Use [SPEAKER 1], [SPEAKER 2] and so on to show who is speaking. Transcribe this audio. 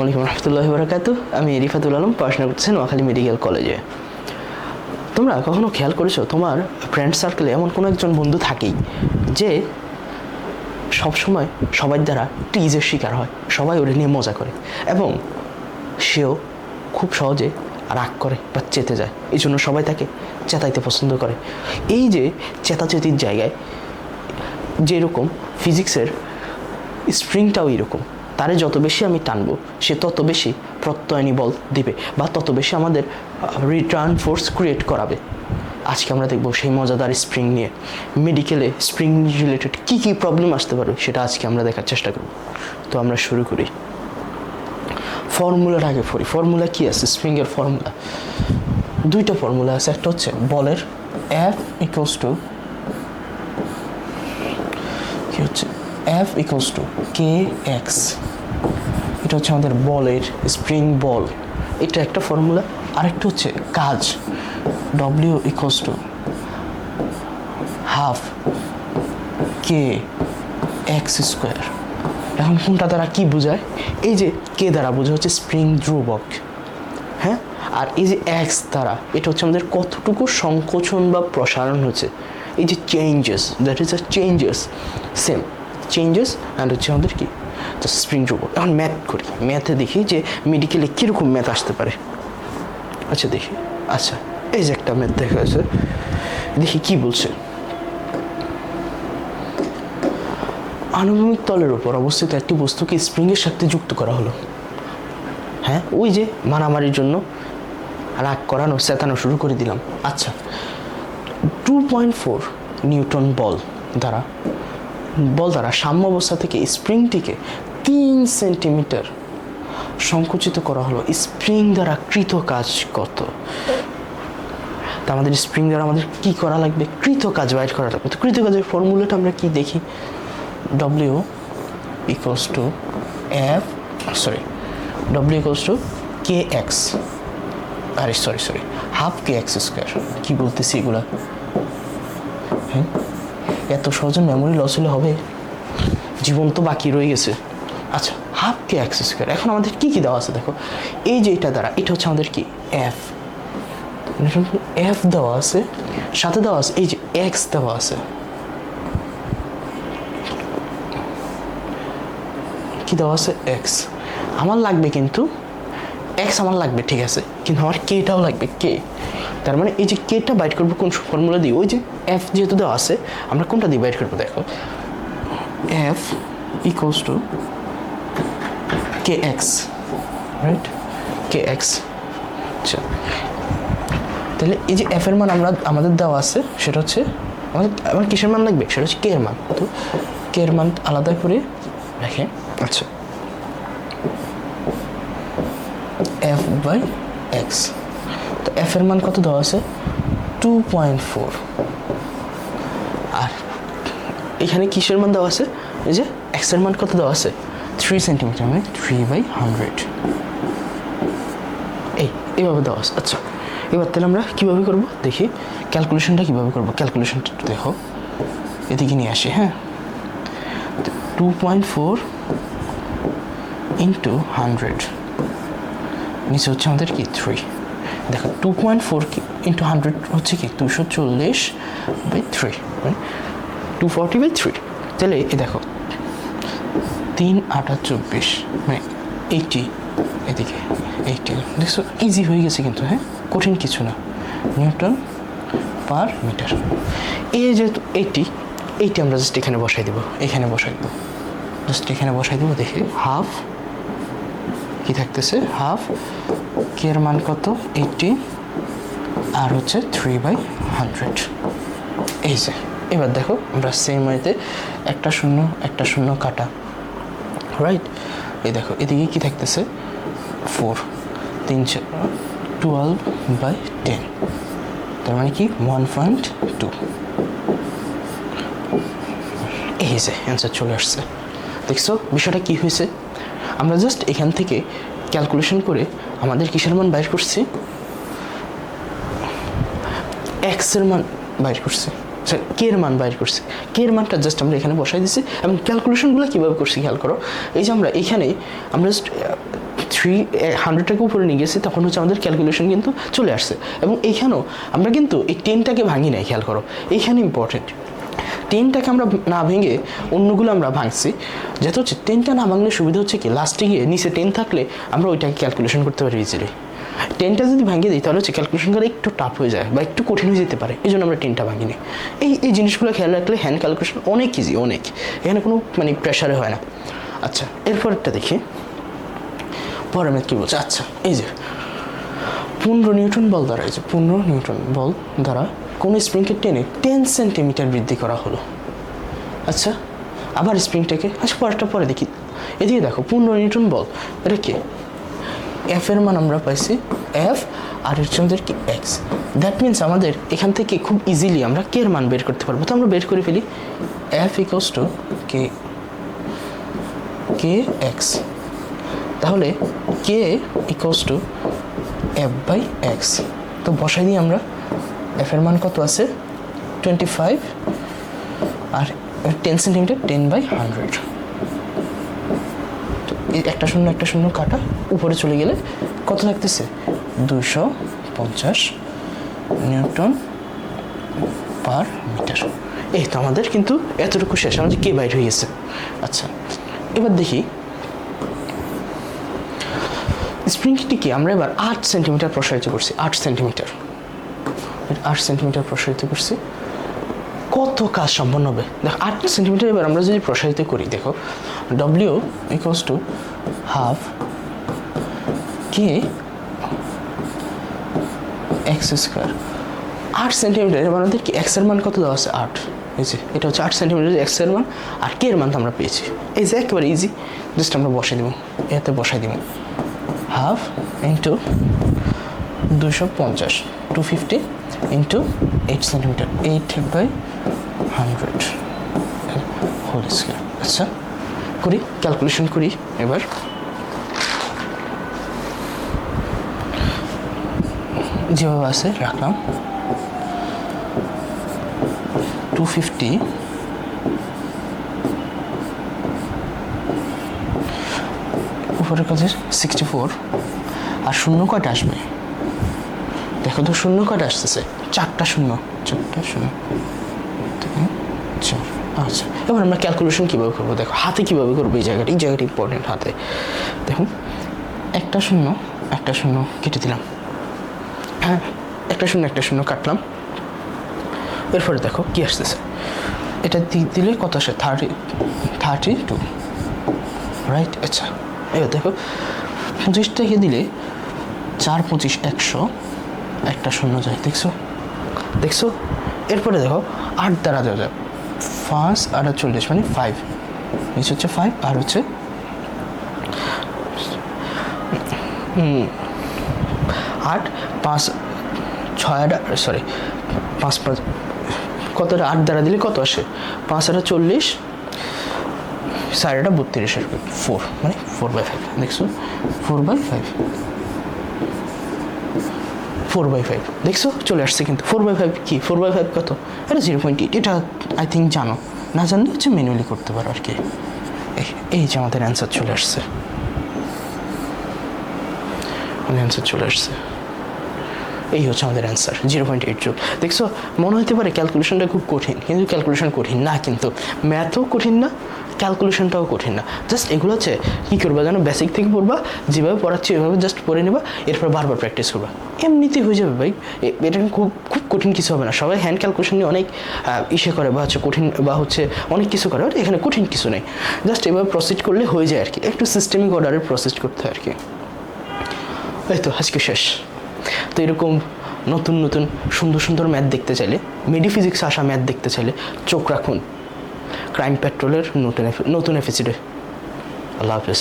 [SPEAKER 1] আসসালামাইকুম রহমতুল্লাহ বরাকাত আমি রিফাতুল আলম, পড়াশোনা করতেছি নোয়াখালী মেডিকেল কলেজে। তোমরা কখনো খেয়াল করেছ, তোমার ফ্রেন্ড সার্কেলে এমন কোনো একজন বন্ধু থাকেই, যে সবসময় সবার দ্বারা টিজের শিকার হয়, সবাই ওটা নিয়ে মজা করে এবং সেও খুব সহজে রাগ করে বা চেতে যায় এই জন্য সবাই তাকে চেতাইতে পছন্দ করে। এই যে চেতাচেতির জায়গায় যেরকম ফিজিক্সের স্প্রিংটাও এরকম তারে যত বেশি আমি টানবো, সে তত বেশি প্রত্যয়নী বল দিবে বা তত বেশি আমাদের রিটার্ন ফোর্স ক্রিয়েট করাবে। আজকে আমরা দেখব সেই মজাদার স্প্রিং নিয়ে। মেডিকেলে স্প্রিং রিলেটেড কী কী প্রবলেম আসতে পারে সেটা আজকে আমরা দেখার চেষ্টা করব। তো আমরা শুরু করি। ফর্মুলার আগে পড়ি। ফর্মুলা কী আছে? স্প্রিংয়ের ফর্মুলা দুইটা ফর্মুলা আছে। একটা হচ্ছে বলের এফ ইকুয়ালস টু কি হচ্ছে? F equals to K X এটা হচ্ছে আমাদের বলের স্প্রিং বল এটা একটা ফর্মুলা আরেকটা হচ্ছে কাজ। W equals to half K X square এখন কোনটা দ্বারা কি বোঝায়? এই যে কে দ্বারা বোঝা হচ্ছে স্প্রিং ধ্রুবক। হ্যাঁ? আর এই যে এক্স দ্বারা, এটা হচ্ছে আমাদের কতটুকু সংকোচন বা প্রসারণ হচ্ছে? এই যে changes that is a changes same changes and হচ্ছে আমাদের কি? স্প্রিং ধ্রুবক এখন ম্যাথ করি। ম্যাথে দেখি যে মেডিকেলে কীরকম ম্যাথ আসতে পারে। আচ্ছা দেখি। আচ্ছা এই যে একটা ম্যাথ দেখা আছে দেখি কি বলছে। আনুভূমিক তলের ওপর অবস্থিত একটি বস্তুকে স্প্রিংয়ের সাথে যুক্ত করা হলো। হ্যাঁ ওই যে মারামারির জন্য রাগ করানো চেতানো শুরু করে দিলাম। আচ্ছা টু পয়েন্ট ফোর নিউটন বল দ্বারা বল দ্বারা সাম্য অবস্থা থেকে স্প্রিংটিকে তিন সেন্টিমিটার সংকুচিত করা হলো। স্প্রিং দ্বারা কৃত কাজ কত? তা আমাদের স্প্রিং দ্বারা আমাদের কি করা লাগবে? কৃত কাজ বাইর করা লাগবে। তো কৃত কাজের ফর্মুলাটা আমরা কি দেখি? W equals to F sorry W equals to K X আরে sorry sorry half K X square কী বলতেছি এগুলা? হ্যাঁ? এত সহজে মেমোরি লস হলে হবে? জীবন তো বাকি রয়ে গেছে। আচ্ছা হাফ কে এক্স স্কোয়ার এখন আমাদের কী কী দেওয়া আছে দেখো? এই যে এটা দ্বারা, এটা হচ্ছে আমাদের কি? এফ এফ দেওয়া আছে, সাথে দেওয়া আছে, এই যে এক্স দেওয়া আছে। কি দেওয়া আছে? এক্স আমার লাগবে কিন্তু এক্স আমার লাগবে, ঠিক আছে। কিন্তু আমার কেটাও লাগবে কে তার মানে এই যে কেটা বাইট করব কোন ফর্মুলা দিয়ে, ওই যে এফ যেহেতু দেওয়া আছে, আমরা কোনটা দিয়ে বাইট করব দেখো? F equals to K X right K X আচ্ছা। তাহলে এই যে এফ এর মান আমরা, আমাদের দেওয়া আছে, সেটা হচ্ছে, আমাদের, আমার কিসের মান লাগবে? সেটা হচ্ছে কে এর মান। তো কে এর মান আলাদা করে রেখে আচ্ছা। এফ বাই এক্স তো এফ এর মান কত দেওয়া আছে? টু পয়েন্ট ফোর আর এখানে কিসের মান দেওয়া আছে? এই যে এক্সের মান কত দেওয়া আছে? থ্রি সেন্টিমিটার মানে থ্রি বাই হান্ড্রেড এই এইভাবে দেওয়া আছে। আচ্ছা এবার তাহলে আমরা কীভাবে করব? দেখি ক্যালকুলেশনটা কীভাবে করব? ক্যালকুলেশনটা একটু দেখো। এদিকে নিয়ে আসি হ্যাঁ? Two point four into hundred নিচে হচ্ছে আমাদের কি? থ্রি দেখো two point four into hundred হচ্ছে কি দুশো চল্লিশ by three two forty by three তাহলে এ দেখো, তিন আটা চব্বিশ মানে এইটি এদিকে এইটি দেখছ ইজি হয়ে গেছে কিন্তু হ্যাঁ? কঠিন কিছু না। Newton per meter. এই যেহেতু এইটি এইটি আমরা জাস্ট এখানে বসাই দেবো, এখানে বসাই দেবো। জাস্ট এখানে বসাই দেবো, দেখি হাফ কি থাকতেছে? হাফ কের মান কত? এইটটি আর হচ্ছে থ্রি বাই হান্ড্রেড এই যে, এবার দেখো আমরা সেম ওয়েতে একটা শূন্য একটা শূন্য কাটা। রাইট এই দেখো, এদিকে কি থাকতেছে? ফোর তিন চার টুয়েলভ বাই টেন তার মানে কি? ওয়ান পয়েন্ট টু এই যে অ্যান্সার চলে আসছে। দেখছ? বিষয়টা কি হয়েছে? আমরা জাস্ট এখান থেকে ক্যালকুলেশন করে আমাদের কিসের মান বাইর করছি? এক্সের মান বাইর করছি। কে এর মান বাইর করছি। কে এর মানটা জাস্ট আমরা এখানে বসাই দিছি এবং ক্যালকুলেশনগুলো কীভাবে করছি খেয়াল করো? এই যে আমরা এখানে আমরা জাস্ট থ্রি হান্ড্রেডটাকে উপরে নিয়ে গেছি, তখন হচ্ছে আমাদের ক্যালকুলেশন কিন্তু চলে আসছে। এবং এইখানেও আমরা কিন্তু এই টেনটাকে ভাঙি নাই, খেয়াল করো। এইখানে ইম্পর্টেন্ট টেনটাকে আমরা না ভেঙে অন্যগুলো আমরা ভাঙছি। যেটা হচ্ছে টেনটা না ভাঙলে সুবিধা হচ্ছে কি? লাস্টে গিয়ে নিচে টেন থাকলে আমরা ওইটাকে ক্যালকুলেশন করতে পারি ইজিলি টেনটা যদি ভাঙিয়ে দিই, তাহলে হচ্ছে ক্যালকুলেশন করা একটু টাফ হয়ে যায় বা একটু কঠিন হয়ে যেতে পারে। এই জন্য আমরা টেনটা ভাঙিনি। এই এই জিনিসগুলো খেয়াল রাখলে হ্যান্ড ক্যালকুলেশন অনেক ইজি অনেক। এখানে কোনো মানে প্রেশারে হয় না। আচ্ছা এরপরটা দেখি। পরে আমি কী বলছি? আচ্ছা এই যে, পনেরো নিউটন বল দ্বারা, এই যে পনেরো নিউটন বল দ্বারা কোনো স্প্রিংকে টেনে টেন সেন্টিমিটার বৃদ্ধি করা হলো। আচ্ছা আবার স্প্রিংটাকে আচ্ছা পরেরটা পরে দেখি। এদিকে দেখো, পনেরো নিউটন বল। এটা কি? এফ এর মান আমরা পাইছি এফ আর আমাদের কি? এক্স দ্যাট মিনস আমাদের এখান থেকে খুব ইজিলি আমরা কে এর মান বের করতে পারব। তো আমরা বের করে ফেলি। F equals to K K X তাহলে K equals to F by X তো বসাই দিই আমরা। এফ এর মান কত আছে? Twenty five R ten centimeter ten by hundred তো একটা শূন্য একটা শূন্য কাটা, উপরে চলে গেলে কত লাগতেছে? দুশো পঞ্চাশ নিউটন পার মিটার। এই তো আমাদের কিন্তু এতটুকু শেষ, আমাদের কে বাইর হয়ে গেছে? আচ্ছা এবার দেখি। স্প্রিংটিকে আমরা এবার আট সেন্টিমিটার প্রসারিত করছি, আট সেন্টিমিটার আট সেন্টিমিটার প্রসারিত করছি। কত কাজ সম্পন্ন হবে? দেখো, আট সেন্টিমিটার এবার আমরা যদি প্রসারিত করি, দেখো W equals to half K X square আট সেন্টিমিটার এবার আমাদের কি এক্সের মান কত দেওয়া আছে? আট। এই যে, এটা হচ্ছে আট সেন্টিমিটার এক্সের মান, আর কে এর মান আমরা পেয়েছি। এই যে, একেবারে ইজি জাস্ট আমরা বসাই দিব, এতে বসাই দিব। হাফ ইন্টু দুশো পঞ্চাশ। Two fifty into eight centimeter eight by hundred whole square আচ্ছা করি ক্যালকুলেশন করি এবার যেভাবে আছে রাখলাম টু ফিফটি উপরের কাছে সিক্সটি ফোর আর শূন্য কয়টা আসবে? দেখো তো, শূন্য কয়টা আসতেছে? চারটা শূন্য। চারটা শূন্য। আচ্ছা এবার আমরা ক্যালকুলেশন কীভাবে করব? দেখো, হাতে কীভাবে করব এই জায়গাটা? এই জায়গাটা ইম্পর্টেন্ট হাতে। দেখুন, একটা শূন্য একটা শূন্য কেটে দিলাম। হ্যাঁ একটা শূন্য একটা শূন্য কাটলাম। এরপরে দেখো, কী আসতেছে? এটা দিলে কত আসে? থার্টি থার্টি টু রাইট আচ্ছা এবার দেখো, পঁচিশটাকে দিলে চার, পঁচিশ, একশো একটা শূন্য যায় দেখছ? দেখছ? এরপরে দেখো, আট দ্বারা দেওয়া যায়। পাঁচ আর চল্লিশ মানে ফাইভ নিচে হচ্ছে ফাইভ আর হচ্ছে আট, পাঁচ, ছয়, আট সরি পাঁচ পাঁচ, কত আট দ্বারা দিলে কত আসে? পাঁচ, আটা, চল্লিশ সাড়ে সাড়েটা বত্রিশের ফোর মানে ফোর বাই ফাইভ দেখছ? Four by five four by five দেখছ? চলে আসছে কিন্তু। ফোর বাই ফাইভ কী? ফোর বাই ফাইভ কত? এটা জিরো পয়েন্ট এইট এটা আই থিঙ্ক জানো। না জানলে হচ্ছে ম্যানুয়ালি করতে পারো আর কি। এই- যে আমাদের অ্যান্সার চলে আসছে। অ্যান্সার চলে আসছে। এই হচ্ছে আমাদের answer zero point eight joule দেখছ, মনে হতে পারে ক্যালকুলেশনটা খুব কঠিন, কিন্তু ক্যালকুলেশন কঠিন না, কিন্তু ম্যাথও কঠিন না ক্যালকুলেশনটাও কঠিন না। জাস্ট এগুলো হচ্ছে, কী করবা যেন বেসিক থেকে পড়বা, যেভাবে পড়াচ্ছি ওইভাবে জাস্ট পড়ে নেবা, এরপর বারবার প্র্যাকটিস করবা। এমনিতেই হয়ে যাবে ভাই এটা খুব খুব কঠিন কিছু হবে না। সবাই হ্যান্ড ক্যালকুলেশন নিয়ে অনেক ইসে করে, বা হচ্ছে কঠিন, বা হচ্ছে অনেক কিছু করে এখানে কঠিন কিছু নেই। জাস্ট এভাবে প্রসিড করলে হয়ে যায় আর কি। একটু সিস্টেমিক অর্ডারে প্রসেস করতে হয় আর কি। এই তো, আজকে শেষ। তো এরকম নতুন নতুন, সুন্দর সুন্দর ম্যাথ দেখতে চাইলে মেডিফিজিক্স আসা ম্যাথ দেখতে চাইলে চোখ রাখুন। ক্রাইম পেট্রোলের নতুন নতুন এফিসিডে আল্লাহ হাফেজ।